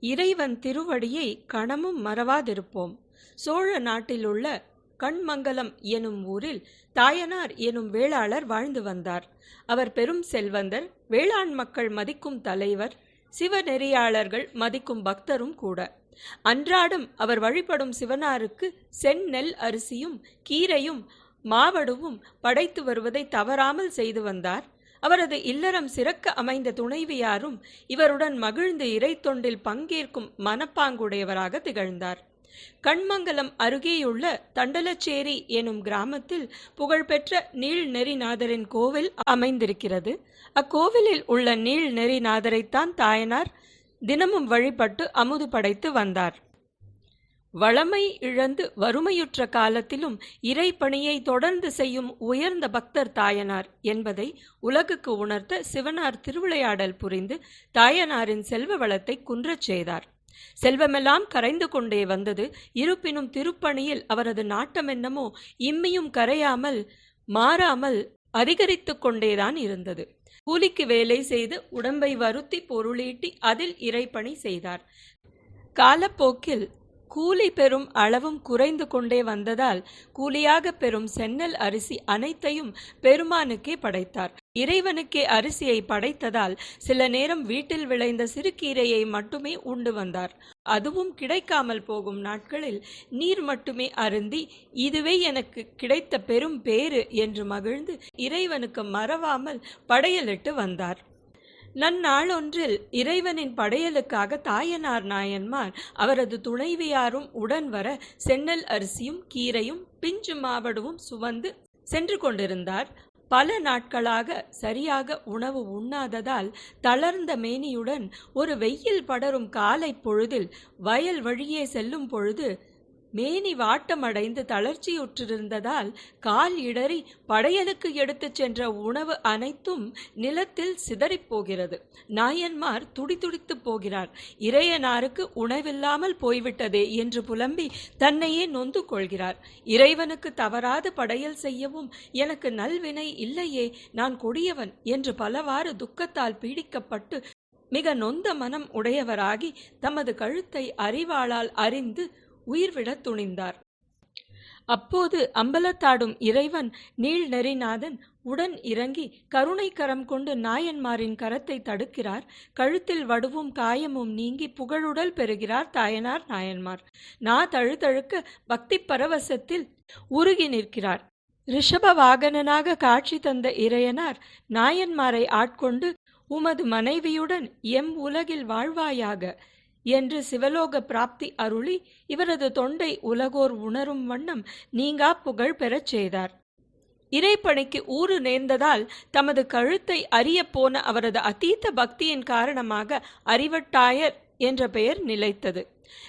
இறைவன் திருவடியை கணமும் மறவாதிருப்போம். சோழ நாட்டிலுள்ள கண்மங்கலம் எனும் ஊரில் தாயனார் எனும் வேளாளர் வாழ்ந்து வந்தார். அவர் பெரும் செல்வந்தர் வேளாண் மக்கள் மதிக்கும் தலைவர் சிவநெறியாளர்கள் மதிக்கும் பக்தரும் கூட. அன்றாடம் அவர் வழிபடும் சிவனாருக்கு செந்நெல் அரிசியும் கீரையும் மாவடுவும் படைத்து வருவதை தவறாமல் செய்து வந்தார். அவரது இல்லறம் சிறக்க அமைந்த துணைவியாரும் இவருடன் மகிழ்ந்து இறைத்தொண்டில் பங்கேற்கும் மனப்பாங்குடையவராக திகழ்ந்தார். கண்மங்கலம் அருகேயுள்ள தண்டலச்சேரி எனும் கிராமத்தில் புகழ்பெற்ற நீழ்நெறிநாதரின் கோவில் அமைந்திருக்கிறது. அக்கோவிலில் உள்ள நீழ்நெறிநாதரைத்தான் தாயனார் தினமும் வழிபட்டு அமுது படைத்து வந்தார். வளமை இழந்து வறுமையுற்ற காலத்திலும் இறைப்பணியை தொடர்ந்து செய்யும் உயர்ந்த பக்தர் தாயனார் என்பதை உலகுக்கு உணர்த்த சிவனார் திருவிளையாடல் புரிந்து தாயனாரின் செல்வ வளத்தை குன்றச் செய்தார். செல்வமெல்லாம் கரைந்து கொண்டே வந்தது. இருப்பினும் திருப்பணியில் அவரது நாட்டம் என்னமோ இம்மியும் கரையாமல் மாறாமல் அதிகரித்து கொண்டேதான் இருந்தது. கூலிக்கு வேலை செய்து உடம்பை வருத்தி பொருளீட்டி அதில் இறைப்பணி செய்தார். காலப்போக்கில் கூலி பெறும் அளவும் குறைந்து கொண்டே வந்ததால் கூலியாக பெறும் சென்னல் அரிசி அனைத்தையும் பெருமானுக்கே படைத்தார். இறைவனுக்கே அரிசியை படைத்ததால் சில நேரம் வீட்டில் விளைந்த சிறுகீரையை மட்டுமே உண்டு வந்தார். அதுவும் கிடைக்காமல் போகும் நாட்களில் நீர் மட்டுமே அருந்தி இதுவே எனக்கு கிடைத்த பெரும் பேறு என்று மகிழ்ந்து இறைவனுக்கு மறவாமல் படையலிட்டு வந்தார். நன்னாளொன்றில் இறைவனின் படையலுக்காக தாயனார் நாயன்மார் அவரது துணைவியாரும் உடன் வர சென்னல் அரிசியும் கீரையும் பிஞ்சு மாவடுவும் சுவந்து சென்று கொண்டிருந்தார். பல நாட்களாக சரியாக உணவு உண்ணாததால் தளர்ந்த மேனியுடன் ஒரு வெயில் படரும் காலை பொழுதில் வயல் வழியே செல்லும் பொழுது மேனி வாட்டமடைந்து தளர்ச்சியுற்றிருந்ததால் கால் இடறி படையலுக்கு எடுத்துச் சென்ற உணவு அனைத்தும் நிலத்தில் சிதறிப் போகிறது நாயன்மார் துடிதுடித்து போகிறார். இறையனாருக்கு உணவில்லாமல் போய்விட்டதே என்று புலம்பி தன்னையே நொந்து கொள்கிறார். இறைவனுக்கு தவறாது படையல் செய்யவும் எனக்கு நல்வினை இல்லையே நான் கொடியவன் என்று பலவாறு துக்கத்தால் பீடிக்கப்பட்டு மிக நொந்த மனம் உடையவராகி தமது கழுத்தை அறிவாளால் அறிந்து உயிர்விட துணிந்தார். அப்போது அம்பலத்தாடும் இறைவன் நீழ்நெறிநாதன் உடன் இறங்கி கருணை கரம் கொண்டு நாயன்மாரின் கரத்தை தடுக்கிறார். கழுத்தில் வடுவும் காயமும் நீங்கி புகழுடல் பெறுகிறார் தாயனார் நாயன்மார். நா தழுதழுக்க பக்தி பரவசத்தில் உருகி நிற்கிறார். ரிஷப வாகனனாக காட்சி தந்த இறையனார் நாயன்மாரை ஆட்கொண்டு உமது மனைவியுடன் எம் உலகில் வாழ்வாயாக. என்று சிவலோக பிராப்தி அருளி இவரது தொண்டை உலகோர் உணரும் வண்ணம் நீங்கா புகழ் பெறச் செய்தார். இறைப்பணிக்கு ஊறு நேர்ந்ததால் தமது கழுத்தை அறியப் போன அவரது அதீத பக்தியின் காரணமாக அறிவட்டாயர் என்ற பெயர் நிலைத்தது.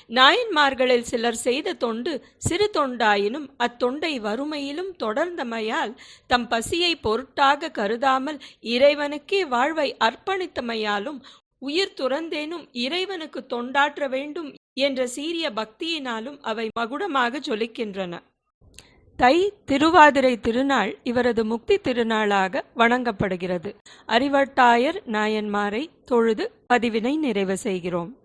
நாயன்மார்களில் சிலர் செய்த தொண்டு சிறு தொண்டாயினும் அத்தொண்டை வறுமையிலும் தொடர்ந்தமையால் தம் பசியை பொருட்டாக கருதாமல் இறைவனுக்கே வாழ்வை அர்ப்பணித்தமையாலும் உயிர் துறந்தேனும் இறைவனுக்கு தொண்டாற்ற வேண்டும் என்ற சீரிய பக்தியினாலும் அவை மகுடமாக ஜொலிக்கின்றன. தை திருவாதிரை திருநாள் இவரது முக்தி திருநாளாக வணங்கப்படுகிறது. அறிவட்டாயர் நாயன்மாரை தொழுது பதிவினை நிறைவு செய்கிறோம்.